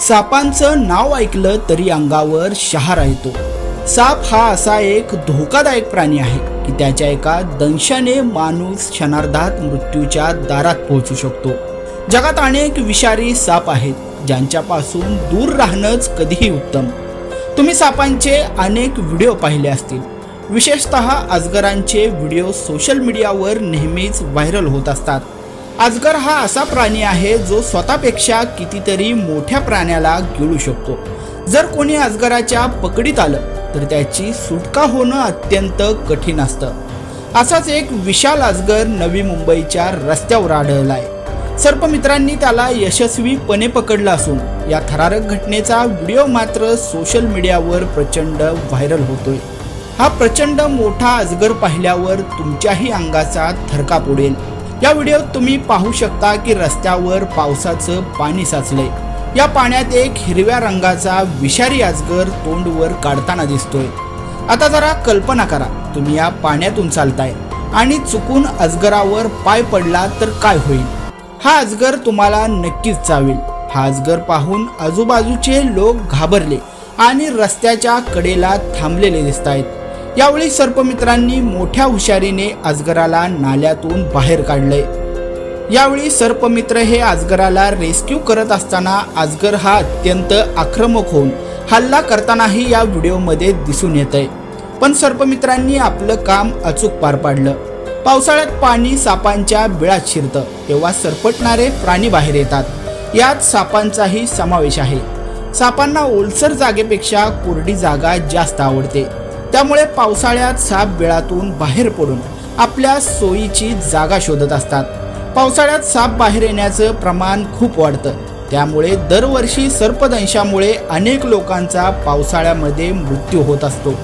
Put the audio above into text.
सापांचं नाव ऐकलं तरी अंगावर शहारा येतो. साप हा असा एक धोकादायक प्राणी आहे की त्याच्या एका दंशाने माणूस क्षणार्धात मृत्यूच्या दारात पोहोचू शकतो. जगात अनेक विषारी साप आहेत ज्यांच्यापासून दूर राहणंच कधीही उत्तम. तुम्ही सापांचे अनेक व्हिडिओ पाहिले असतील. विशेषत अजगरांचे व्हिडिओ सोशल मीडियावर नेहमीच व्हायरल होत असतात. अजगर हा असा प्राणी आहे जो स्वतःपेक्षा कितीतरी मोठ्या प्राण्याला गिळू शकतो. जर कोणी अजगराच्या पकडीत आलं तर त्याची सुटका होणं अत्यंत कठीण असतं. असाच एक विशाल अजगर नवी मुंबईच्या रस्त्यावर आढळलाय. सर्पमित्रांनी त्याला यशस्वीपणे पकडलं असून या थरारक घटनेचा व्हिडिओ मात्र सोशल मीडियावर प्रचंड व्हायरल होतोय. हा प्रचंड मोठा अजगर पाहिल्यावर तुमच्याही अंगाचा थरका उडेल. या व्हिडिओत तुम्ही पाहू शकता की रस्त्यावर पावसाचं पाणी साचलंय. या पाण्यात एक हिरव्या रंगाचा विषारी आजगर तोंडवर काढताना दिसतोय. आता जरा कल्पना करा तुम्ही या पाण्यातून चालताय आणि चुकून अजगरावर पाय पडला तर काय होईल? हा अजगर तुम्हाला नक्कीच चावेल. हा अजगर पाहून आजूबाजूचे लोक घाबरले आणि रस्त्याच्या कडेला थांबलेले दिसत आहेत यावेळी सर्पमित्रांनी मोठ्या हुशारीने अजगराला नाल्यातून बाहेर काढले. यावेळी सर्पमित्र हे अजगराला रेस्क्यू करत असताना अजगर हा अत्यंत आक्रमक होऊन हल्ला करतानाही या व्हिडिओमध्ये दिसून येत आहे पण सर्पमित्रांनी आपलं काम अचूक पार पाडलं. पावसाळ्यात पाणी सापांच्या बिळात शिरतं तेव्हा सरपटणारे प्राणी बाहेर येतात. यात सापांचाही समावेश आहे. सापांना ओलसर जागेपेक्षा कोरडी जागा जास्त आवडते. त्यामुळे पावसाळ्यात साप बिळातून बाहेर पडून आपल्या सोयीची जागा शोधत असतात. पावसाळ्यात साप बाहेर येण्याचं प्रमाण खूप वाढतं. त्यामुळे दरवर्षी सर्पदंशामुळे अनेक लोकांचा पावसाळ्यामध्ये मृत्यू होत असतो.